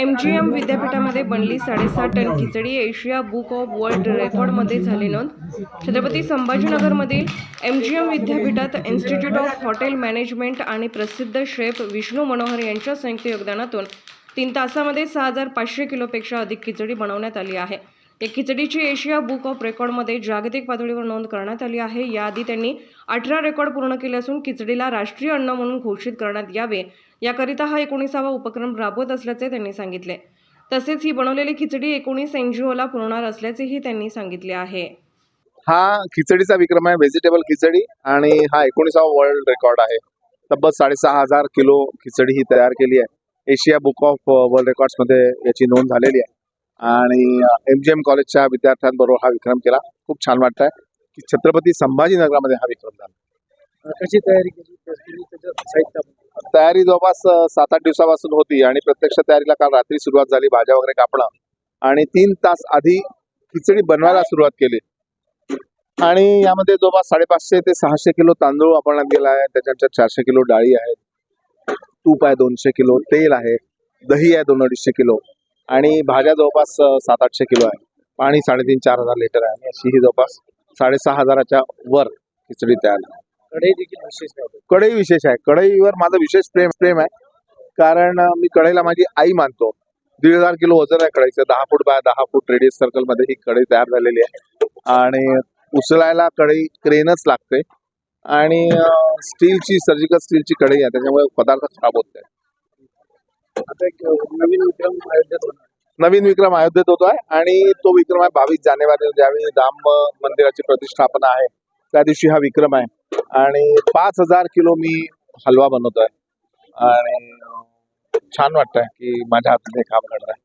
M G M विद्यापीठामध्ये बनली साडेसात ton khichdi Asia book of world रेकॉर्डमध्ये झाली नोंद. छत्रपती संभाजीनगरमधील एम जी एम विद्यापीठात इन्स्टिट्यूट ऑफ हॉटेल मॅनेजमेंट आणि प्रसिद्ध शेफ विष्णू मनोहर यांच्या संयुक्त योगदानातून तीन तासामध्ये सहा हजार पाचशे किलोपेक्षा अधिक खिचडी बनवण्यात आली आहे. या खिचडीची एशिया बुक ऑफ रेकॉर्डमध्ये जागतिक पातळीवर नोंद करण्यात आली आहे. याआधी त्यांनी अठरा रेकॉर्ड पूर्ण केले असून खिचडीला राष्ट्रीय अन्न म्हणून घोषित करण्यात यावे. याकरिता हा एकोणीसावा उपक्रम राबवत असल्याचे त्यांनी सांगितले. तसेच ही बनवलेली खिचडी एकोणीस एनजीओला पुरवणार असल्याचेही त्यांनी सांगितले आहे. हा खिचडीचा विक्रम आहे व्हेजिटेबल खिचडी आणि हा एकोणीसावा वर्ल्ड रेकॉर्ड आहे. तब्बल साडेसहा हजार किलो खिचडी ही तयार केली आहे. एशिया बुक ऑफ वर्ल्ड रेकॉर्ड्समध्ये याची नोंद झालेली आहे. आणि एम जी एम कॉलेजच्या विद्यार्थ्यांबरोबर हा विक्रम केला. खूप छान वाटत आहे की छत्रपती संभाजीनगरामध्ये हा विक्रम झाला. कशी तयारी केली? तयारी जवळपास सात आठ दिवसापासून होती आणि प्रत्यक्ष तयारीला काल रात्री सुरुवात झाली भाज्या वगैरे कापणं. आणि तीन तास आधी खिचडी बनवायला सुरुवात केली. आणि यामध्ये जवळपास साडेपाचशे ते सहाशे किलो तांदूळ वापरण्यात गेला आहे. त्याच्यानंतर चारशे किलो डाळी आहेत. तूप आहे दोनशे किलो तेल आहे. दही आहे दोन अडीचशे किलो. आणि भाज्या जवळपास सात आठशे किलो आहे. पाणी साडेतीन चार हजार लिटर आहे आणि अशी ही जवळपास साडेसहा हजाराच्या वर खिचडी तयार आहे. कढई देखील विशेष आहे. कढई विशेष आहे. कढईवर माझं विशेष प्रेम प्रेम आहे. कारण अं, मी कढईला माझी आई मानतो. दीड हजार किलो वजन आहे कढईचं. दहा फूट बाय दहा फूट रेडियस सर्कलमध्ये ही कढई तयार झालेली आहे. आणि उचलायला कढई क्रेनच लागते. आणि अं, स्टीलची सर्जिकल स्टीलची कढई आहे. त्याच्यामुळे पदार्थ खराब होत नाही. आता एक नवीन विक्रम अयोध्येत होणार नवीन विक्रम अयोध्येत होतो आहे आणि तो विक्रम आहे बावीस जानेवारी ज्यावेळी राम मंदिराची प्रतिष्ठापना आहे त्या दिवशी हा विक्रम आहे. आणि पाच हजार किलो मी हलवा बनवतोय. आणि छान वाटतंय की माझ्या हाताने काम घडत आहे